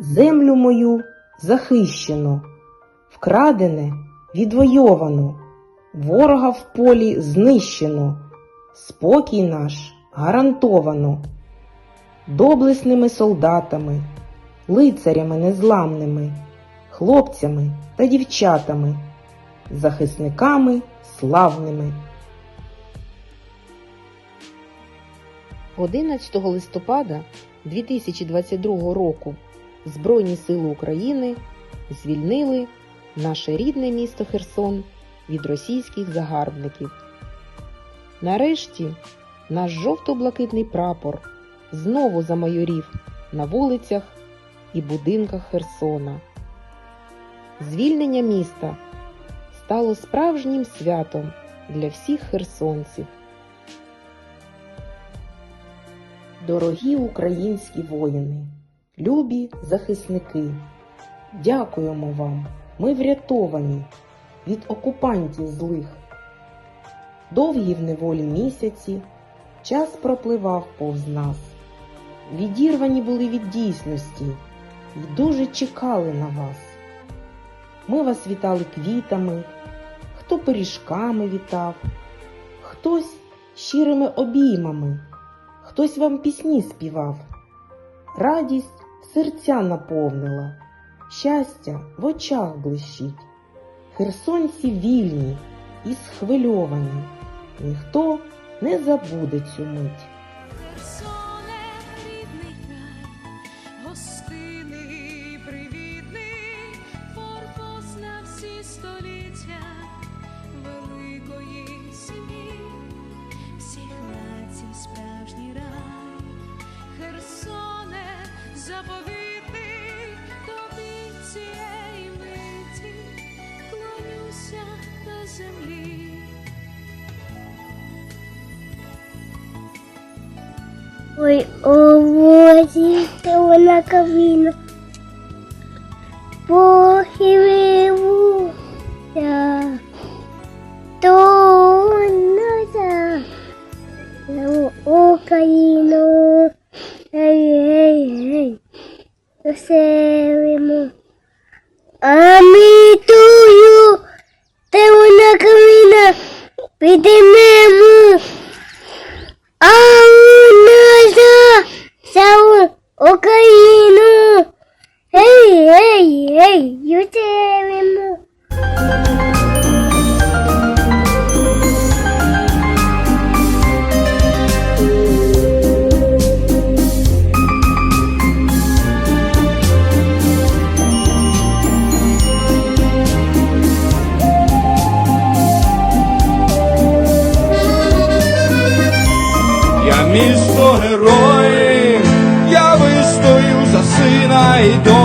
Землю мою захищено, вкрадене відвойовано, ворога в полі знищено, спокій наш гарантовано. Доблесними солдатами, лицарями незламними, хлопцями та дівчатами, захисниками славними. 11 листопада 2022 року Збройні сили України звільнили наше рідне місто Херсон від російських загарбників. Нарешті наш жовто-блакитний прапор знову замайорів на вулицях і будинках Херсона. Звільнення міста стало справжнім святом для всіх херсонців. Дорогі українські воїни, любі захисники, дякуємо вам, ми врятовані від окупантів злих. Довгі в неволі місяці, час пропливав повз нас. Відірвані були від дійсності і дуже чекали на вас. Ми вас вітали квітами, хто пиріжками вітав, хтось щирими обіймами хтось вам пісні співав. Радість серця наповнила, щастя в очах блищить. Херсонці вільні і схвильовані, ніхто не забуде цю мить. заповітний, тобі цієї миті, клонюся до землі. Ой, о возі, та вона кавіна. Похилився, то назад на Україну. Веселимо. А ми тую, та вона каміна підіймемо. А назад вся Україну. Гей, ей, ей, ютемимо. Місто герої, я вистою за сина і доню,